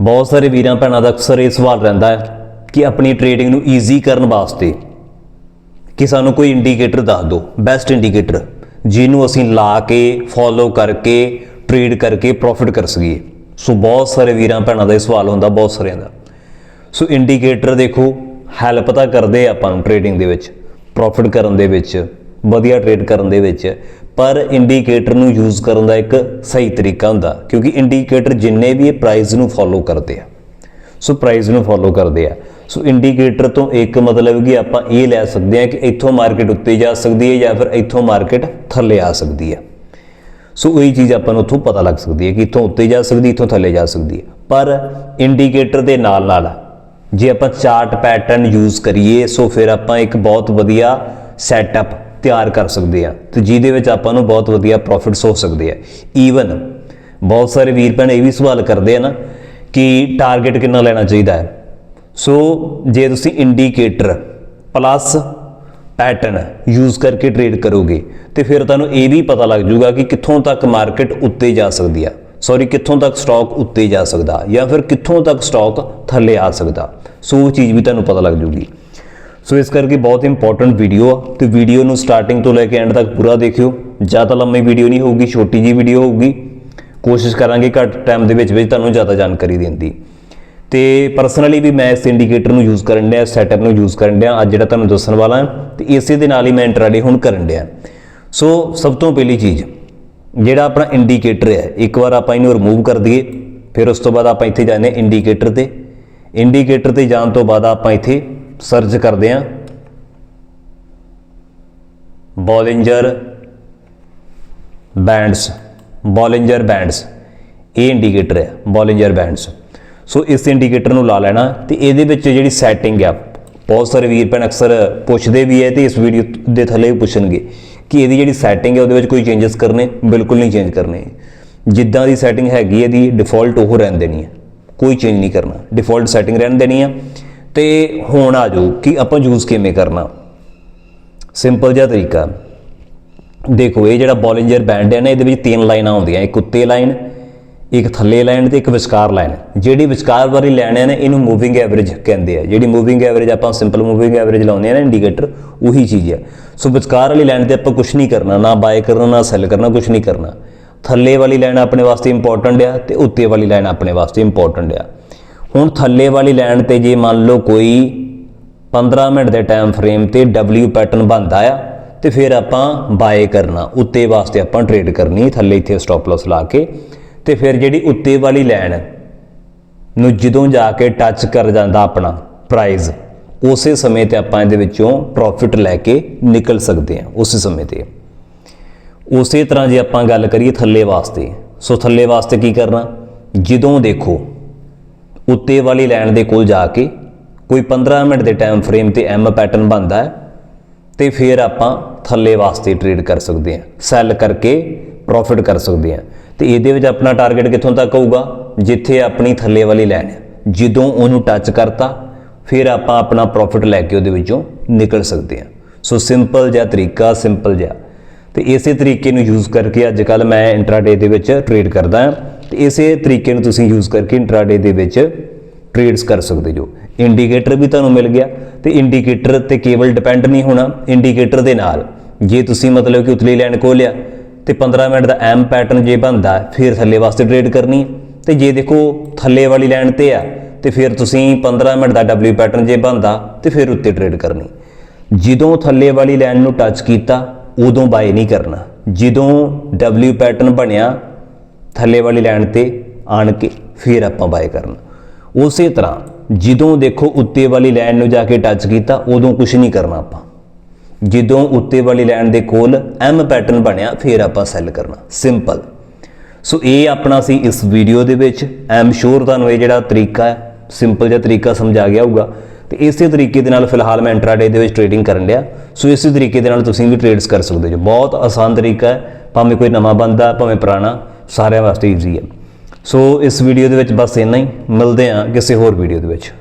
ਬਹੁਤ ਸਾਰੇ ਵੀਰਾਂ ਭੈਣਾਂ ਦਾ ਅਕਸਰ ਇਹ ਸਵਾਲ ਰਹਿੰਦਾ ਹੈ ਕਿ ਆਪਣੀ ਟ੍ਰੇਡਿੰਗ ਨੂੰ ਈਜ਼ੀ ਕਰਨ ਵਾਸਤੇ ਕਿ ਸਾਨੂੰ ਕੋਈ ਇੰਡੀਕੇਟਰ ਦੱਸ ਦਿਓ ਬੈਸਟ ਇੰਡੀਕੇਟਰ ਜਿਹਨੂੰ ਅਸੀਂ ਲਾ ਕੇ ਫੋਲੋ ਕਰਕੇ ਟ੍ਰੇਡ ਕਰਕੇ ਪ੍ਰੋਫਿਟ ਕਰ ਸਕੀਏ। ਸੋ ਬਹੁਤ ਸਾਰੇ ਵੀਰਾਂ ਭੈਣਾਂ ਦਾ ਇਹ ਸਵਾਲ ਹੁੰਦਾ, ਬਹੁਤ ਸਾਰਿਆਂ ਦਾ। ਸੋ ਇੰਡੀਕੇਟਰ ਦੇਖੋ ਹੈਲਪ ਤਾਂ ਕਰਦੇ ਆਪਾਂ ਨੂੰ ਟ੍ਰੇਡਿੰਗ ਦੇ ਵਿੱਚ ਪ੍ਰੋਫਿਟ ਕਰਨ ਦੇ ਵਿੱਚ, ਵਧੀਆ ਟ੍ਰੇਡ ਕਰਨ ਦੇ ਵਿੱਚ ਪਰ ਇੰਡੀਕੇਟਰ ਨੂੰ ਯੂਜ਼ ਕਰਨ ਦਾ ਇੱਕ ਸਹੀ ਤਰੀਕਾ ਹੁੰਦਾ, ਕਿਉਂਕਿ ਇੰਡੀਕੇਟਰ ਜਿੰਨੇ ਵੀ ਇਹ ਪ੍ਰਾਈਸ ਨੂੰ ਫੋਲੋ ਕਰਦੇ ਆ। ਸੋ ਪ੍ਰਾਈਸ ਨੂੰ ਫੋਲੋ ਕਰਦੇ ਆ। ਸੋ ਇੰਡੀਕੇਟਰ ਤੋਂ ਇੱਕ ਮਤਲਬ ਕਿ ਆਪਾਂ ਇਹ ਲੈ ਸਕਦੇ ਹਾਂ ਕਿ ਇੱਥੋਂ ਮਾਰਕੀਟ ਉੱਤੇ ਜਾ ਸਕਦੀ ਹੈ ਜਾਂ ਫਿਰ ਇੱਥੋਂ ਮਾਰਕੀਟ ਥੱਲੇ ਆ ਸਕਦੀ ਹੈ। ਸੋ ਉਹੀ ਚੀਜ਼ ਆਪਾਂ ਨੂੰ ਉੱਥੋਂ ਪਤਾ ਲੱਗ ਸਕਦੀ ਹੈ ਕਿ ਇੱਥੋਂ ਉੱਤੇ ਜਾ ਸਕਦੀ, ਇੱਥੋਂ ਥੱਲੇ ਜਾ ਸਕਦੀ ਹੈ। ਪਰ ਇੰਡੀਕੇਟਰ ਦੇ ਨਾਲ ਨਾਲ ਜੇ ਆਪਾਂ ਚਾਰਟ ਪੈਟਰਨ ਯੂਜ਼ ਕਰੀਏ, ਸੋ ਫਿਰ ਆਪਾਂ ਇੱਕ ਬਹੁਤ ਵਧੀਆ ਸੈਟਅਪ ਤਿਆਰ ਕਰ ਸਕਦੇ ਆ ਤੇ ਜਿਹਦੇ ਵਿੱਚ ਆਪਾਂ ਨੂੰ ਬਹੁਤ ਵਧੀਆ ਪ੍ਰੋਫਿਟਸ ਹੋ ਸਕਦੇ ਆ। ਈਵਨ ਬਹੁਤ ਸਾਰੇ ਵੀਰ ਭੈਣ ਇਹ ਵੀ ਸਵਾਲ ਕਰਦੇ ਆ ਨਾ ਕਿ ਟਾਰਗੇਟ ਕਿੰਨਾ ਲੈਣਾ ਚਾਹੀਦਾ ਹੈ। ਸੋ ਜੇ ਤੁਸੀਂ ਇੰਡੀਕੇਟਰ ਪਲੱਸ ਪੈਟਰਨ ਯੂਜ਼ ਕਰਕੇ ਟ੍ਰੇਡ ਕਰੋਗੇ, ਤੇ ਫਿਰ ਤੁਹਾਨੂੰ ਇਹ ਵੀ ਪਤਾ ਲੱਗ ਜਾਊਗਾ ਕਿ ਕਿੱਥੋਂ ਤੱਕ ਮਾਰਕੀਟ ਉੱਤੇ ਜਾ ਸਕਦੀ ਆ। ਸੌਰੀ ਕਿੱਥੋਂ ਤੱਕ ਸਟਾਕ ਉੱਤੇ ਜਾ ਸਕਦਾ ਜਾਂ ਫਿਰ ਕਿੱਥੋਂ ਤੱਕ ਸਟਾਕ ਥੱਲੇ ਆ ਸਕਦਾ। ਸੋ ਉਹ ਚੀਜ਼ ਵੀ ਤੁਹਾਨੂੰ ਪਤਾ ਲੱਗ ਜੂਗੀ ਸੋ ਇਸ ਕਰਕੇ ਬਹੁਤ ਇੰਪੋਰਟੈਂਟ ਵੀਡੀਓ ਆ। ਤੇ ਵੀਡੀਓ ਨੂੰ ਸਟਾਰਟਿੰਗ ਤੋਂ ਲੈ ਕੇ ਐਂਡ ਤੱਕ ਪੂਰਾ ਦੇਖਿਓ। ਜ਼ਿਆਦਾ ਲੰਮੀ ਵੀਡੀਓ ਨਹੀਂ ਹੋਊਗੀ, ਛੋਟੀ ਜੀ ਵੀਡੀਓ ਹੋਊਗੀ। ਕੋਸ਼ਿਸ਼ ਕਰਾਂਗੇ ਘੱਟ ਟਾਈਮ ਦੇ ਵਿੱਚ ਵਿੱਚ ਤੁਹਾਨੂੰ ਜ਼ਿਆਦਾ ਜਾਣਕਾਰੀ ਦੇਣ ਦੀ। ਤੇ ਪਰਸਨਲੀ ਵੀ ਮੈਂ ਇਸ ਇੰਡੀਕੇਟਰ ਨੂੰ ਯੂਜ਼ ਕਰਨ ਡਿਆ ਸੈਟਅਪ ਨੂੰ ਯੂਜ਼ ਕਰਨ ਡਿਆ। ਅੱਜ ਜਿਹੜਾ ਤੁਹਾਨੂੰ ਦੱਸਣ ਵਾਲਾ ਹਾਂ, ਤੇ ਇਸੇ ਦੇ ਨਾਲ ਹੀ ਮੈਂ ਇੰਟਰਾਡੇ ਹੁਣ ਕਰਨ ਡਿਆ। ਸੋ ਸਭ ਤੋਂ ਪਹਿਲੀ ਚੀਜ਼, ਜਿਹੜਾ ਆਪਣਾ ਇੰਡੀਕੇਟਰ ਹੈ, ਇੱਕ ਵਾਰ ਆਪਾਂ ਇਹਨੂੰ ਰਿਮੂਵ ਕਰ ਦਈਏ, ਫਿਰ ਉਸ ਤੋਂ ਬਾਅਦ ਆਪਾਂ ਇੱਥੇ ਜਾਂਦੇ ਹਾਂ ਇੰਡੀਕੇਟਰ ਤੇ। ਇੰਡੀਕੇਟਰ ਤੇ ਜਾਣ ਤੋਂ ਬਾਅਦ ਆਪਾਂ ਇੱਥੇ ਸਰਚ ਕਰਦੇ ਹਾਂ ਬੋਲਿੰਜਰ ਬੈਂਡਸ ਬੋਲਿੰਜਰ ਬੈਂਡਸ, ਇਹ ਇੰਡੀਕੇਟਰ ਹੈ, ਬੋਲਿੰਜਰ ਬੈਂਡਸ। ਸੋ ਇਸ ਇੰਡੀਕੇਟਰ ਨੂੰ ਲਾ ਲੈਣਾ ਤੇ ਇਹਦੇ ਵਿੱਚ ਜਿਹੜੀ ਸੈਟਿੰਗ ਆ ਬਹੁਤ ਸਾਰੇ ਵੀਰ ਭੈਣ ਅਕਸਰ ਪੁੱਛਦੇ ਵੀ ਹੈ ਤੇ ਇਸ ਵੀਡੀਓ ਦੇ ਥੱਲੇ ਵੀ ਪੁੱਛਣਗੇ ਕਿ ਇਹਦੀ ਜਿਹੜੀ ਸੈਟਿੰਗ ਹੈ ਉਹਦੇ ਵਿੱਚ ਕੋਈ ਚੇਂਜਸ ਕਰਨੇ, ਬਿਲਕੁਲ ਨਹੀਂ ਚੇਂਜ ਕਰਨੇ। ਜਿੱਦਾਂ ਦੀ ਸੈਟਿੰਗ ਹੈਗੀ ਇਹਦੀ ਡਿਫਾਲਟ ਉਹ ਰਹਿਣ ਦੇਣੀ ਹੈ, ਕੋਈ ਚੇਂਜ ਨਹੀਂ ਕਰਨਾ। ਡਿਫਾਲਟ ਸੈਟਿੰਗ ਰਹਿਣ ਦੇਣੀ ਹੈ ਤੇ ਹੁਣ ਆ ਜਾਓ ਕਿ ਆਪਾਂ ਯੂਜ਼ ਕਿਵੇਂ ਕਰਨਾ? ਸਿੰਪਲ ਜਿਹਾ ਤਰੀਕਾ। ਦੇਖੋ, ਇਹ ਜਿਹੜਾ ਬੋਲਿੰਜਰ ਬੈਂਡ ਹੈ ਨਾ, ਇਹਦੇ ਵਿੱਚ ਤਿੰਨ ਲਾਈਨਾਂ ਆਉਂਦੀਆਂ ਇੱਕ ਉੱਤੇ ਲਾਈਨ, ਇੱਕ ਥੱਲੇ ਲਾਈਨ ਤੇ ਇੱਕ ਵਿਚਕਾਰ ਲਾਈਨ। ਜਿਹੜੀ ਵਿਚਕਾਰ ਵਾਲੀ ਲਾਈਨ ਹੈ ਨਾ, ਇਹਨੂੰ ਮੂਵਿੰਗ ਐਵਰੇਜ ਕਹਿੰਦੇ ਆ। ਜਿਹੜੀ ਮੂਵਿੰਗ ਐਵਰੇਜ ਆਪਾਂ ਸਿੰਪਲ ਮੂਵਿੰਗ ਐਵਰੇਜ ਲਾਉਂਦੇ ਆ ਨਾ ਇੰਡੀਕੇਟਰ ਉਹੀ ਚੀਜ਼ ਹੈ ਸੋ ਵਿਚਕਾਰ ਵਾਲੀ ਲਾਈਨ ਤੇ ਆਪਾਂ ਕੁਝ ਨਹੀਂ ਕਰਨਾ, ਨਾ ਬਾਏ ਕਰਨਾ, ਨਾ ਸੈਲ ਕਰਨਾ ਕੁਝ ਨਹੀਂ ਕਰਨਾ। ਥੱਲੇ ਵਾਲੀ ਲਾਈਨ ਆਪਣੇ ਵਾਸਤੇ ਇੰਪੋਰਟੈਂਟ ਆ ਤੇ ਉੱਤੇ ਵਾਲੀ ਲਾਈਨ ਆਪਣੇ ਵਾਸਤੇ ਇੰਪੋਰਟੈਂਟ ਆ। ਹੁਣ ਥੱਲੇ ਵਾਲੀ ਲਾਈਨ ਤੇ ਜੇ ਮੰਨ ਲਓ ਕੋਈ 15 ਮਿੰਟ ਦੇ ਟਾਈਮ ਫਰੇਮ ਤੇ W ਪੈਟਰਨ ਬਣਦਾ ਆ, ਤੇ ਫਿਰ ਆਪਾਂ ਬਾਏ ਕਰਨਾ, ਉੱਤੇ ਵਾਸਤੇ ਆਪਾਂ ਟ੍ਰੇਡ ਕਰਨੀ, ਥੱਲੇ ਇੱਥੇ ਸਟਾਪ ਲਾਸ ਲਾ ਕੇ, ਤੇ ਫਿਰ ਜਿਹੜੀ ਉੱਤੇ ਵਾਲੀ ਲਾਈਨ ਨੂੰ ਜਦੋਂ ਜਾ ਕੇ ਟੱਚ ਕਰ ਜਾਂਦਾ ਆਪਣਾ ਪ੍ਰਾਈਜ਼ ਉਸੇ ਸਮੇਂ ਤੇ ਆਪਾਂ ਇਹਦੇ ਵਿੱਚੋਂ ਪ੍ਰੋਫਿਟ ਲੈ ਕੇ ਨਿਕਲ ਸਕਦੇ ਹਾਂ, ਉਸੇ ਸਮੇਂ ਤੇ। ਉਸੇ ਤਰ੍ਹਾਂ ਜੇ ਆਪਾਂ ਗੱਲ ਕਰੀਏ ਥੱਲੇ ਵਾਸਤੇ, ਸੋ ਥੱਲੇ ਵਾਸਤੇ ਕੀ ਕਰਨਾ? ਜਦੋਂ ਦੇਖੋ ਉੱਤੇ ਵਾਲੀ ਲਾਈਨ ਦੇ ਕੋਲ ਜਾ ਕੇ ਕੋਈ 15 ਮਿੰਟ ਦੇ ਟਾਈਮ ਫਰੇਮ ਤੇ ਐਮ ਪੈਟਰਨ ਬਣਦਾ ਹੈ ਤੇ ਫਿਰ ਆਪਾਂ ਥੱਲੇ ਵਾਸਤੇ ਟ੍ਰੇਡ ਕਰ ਸਕਦੇ ਹਾਂ ਸੈਲ ਕਰਕੇ ਪ੍ਰੋਫਿਟ ਕਰ ਸਕਦੇ ਹਾਂ। ਤੇ ਇਹਦੇ ਵਿੱਚ ਆਪਣਾ ਟਾਰਗੇਟ ਕਿੱਥੋਂ ਤੱਕ ਹੋਊਗਾ ਜਿੱਥੇ ਆਪਣੀ ਥੱਲੇ ਵਾਲੀ ਲਾਈਨ ਹੈ। ਜਦੋਂ ਉਹਨੂੰ ਟੱਚ ਕਰਤਾ, ਫਿਰ ਆਪਾਂ ਆਪਣਾ ਪ੍ਰੋਫਿਟ ਲੈ ਕੇ ਉਹਦੇ ਵਿੱਚੋਂ ਨਿਕਲ ਸਕਦੇ ਹਾਂ। ਸੋ ਸਿੰਪਲ ਜਿਹਾ ਤਰੀਕਾ ਸਿੰਪਲ ਜਿਹਾ। ਤੇ ਇਸੇ ਤਰੀਕੇ ਨੂੰ ਯੂਜ਼ ਕਰਕੇ ਅੱਜ ਕੱਲ ਮੈਂ ਇੰਟਰਾਡੇ ਦੇ ਵਿੱਚ ਟ੍ਰੇਡ ਕਰਦਾ ਹਾਂ। ਤੇ ਇਸੇ ਤਰੀਕੇ ਨੂੰ ਤੁਸੀਂ ਯੂਜ਼ ਕਰਕੇ ਇੰਟਰਾਡੇ ਦੇ ਵਿੱਚ ਟ੍ਰੇਡਸ ਕਰ ਸਕਦੇ ਜੋ। ਇੰਡੀਕੇਟਰ ਵੀ ਤੁਹਾਨੂੰ ਮਿਲ ਗਿਆ ਤੇ ਇੰਡੀਕੇਟਰ ਤੇ ਕੇਵਲ ਡਿਪੈਂਡ ਨਹੀਂ ਹੋਣਾ ਇੰਡੀਕੇਟਰ ਦੇ ਨਾਲ ਜੇ ਤੁਸੀਂ ਮਤਲਬ ਕਿ ਉਤਲੀ ਲਾਈਨ ਕੋ ਲਿਆ ਤੇ 15 ਮਿੰਟ ਦਾ ਐਮ ਪੈਟਰਨ ਜੇ ਬਣਦਾ, ਫਿਰ ਥੱਲੇ ਵਾਸਤੇ ਟ੍ਰੇਡ ਕਰਨੀ ਹੈ। ਤੇ ਜੇ ਦੇਖੋ ਥੱਲੇ ਵਾਲੀ ਲਾਈਨ ਤੇ ਆ, ਤੇ ਫਿਰ ਤੁਸੀਂ 15 ਮਿੰਟ ਦਾ W ਪੈਟਰਨ ਜੇ ਬਣਦਾ, ਤੇ ਫਿਰ ਉੱਤੇ ਟ੍ਰੇਡ ਕਰਨੀ। ਜਦੋਂ ਥੱਲੇ ਵਾਲੀ ਲਾਈਨ ਨੂੰ ਟੱਚ ਕੀਤਾ, ਉਦੋਂ ਬਾਏ ਨਹੀਂ ਕਰਨਾ। ਜਦੋਂ W ਪੈਟਰਨ ਬਣਿਆ ਥੱਲੇ ਵਾਲੀ ਲਾਈਨ ਤੇ ਆਣ ਕੇ ਫਿਰ ਆਪਾਂ ਬਾਏ ਕਰਨਾ। ਉਸੇ ਤਰ੍ਹਾਂ ਜਦੋਂ ਦੇਖੋ ਉੱਤੇ ਵਾਲੀ ਲਾਈਨ ਨੂੰ ਜਾ ਕੇ ਟੱਚ ਕੀਤਾ, ਉਦੋਂ ਕੁਝ ਨਹੀਂ ਕਰਨਾ ਆਪਾਂ। ਜਦੋਂ ਉੱਤੇ ਵਾਲੀ ਲਾਈਨ ਦੇ ਕੋਲ ਐਮ ਪੈਟਰਨ ਬਣਿਆ, ਫਿਰ ਆਪਾਂ ਸੈੱਲ ਕਰਨਾ। ਸਿੰਪਲ ਸੋ ਇਹ ਆਪਣਾ ਸੀ ਇਸ ਵੀਡੀਓ ਦੇ ਵਿੱਚ। ਐਮ ਸ਼ੋਰ ਤੁਹਾਨੂੰ ਇਹ ਜਿਹੜਾ ਤਰੀਕਾ ਹੈ ਸਿੰਪਲ ਜਿਹਾ ਤਰੀਕਾ ਸਮਝਾ ਗਿਆ ਹੋਊਗਾ। ਤੇ ਇਸੇ ਤਰੀਕੇ ਦੇ ਨਾਲ ਫਿਲਹਾਲ ਮੈਂ ਇੰਟਰਾਡੇ ਦੇ ਵਿੱਚ ਟ੍ਰੇਡਿੰਗ ਕਰਨ ਲਿਆ ਸੋ ਇਸੇ ਤਰੀਕੇ ਦੇ ਨਾਲ ਤੁਸੀਂ ਵੀ ਟ੍ਰੇਡਸ ਕਰ ਸਕਦੇ ਹੋ। ਬਹੁਤ ਆਸਾਨ ਤਰੀਕਾ ਹੈ। ਭਾਵੇਂ ਕੋਈ ਨਵਾਂ ਬੰਦਾ, ਭਾਵੇਂ ਪੁਰਾਣਾ। ਸਾਰਿਆਂ ਵਾਸਤੇ ਈਜ਼ੀ ਹੈ। ਸੋ ਇਸ ਵੀਡੀਓ ਦੇ ਵਿੱਚ ਬਸ ਇੰਨਾ ਹੀ। ਮਿਲਦੇ ਹਾਂ ਕਿਸੇ ਹੋਰ ਵੀਡੀਓ ਦੇ ਵਿੱਚ।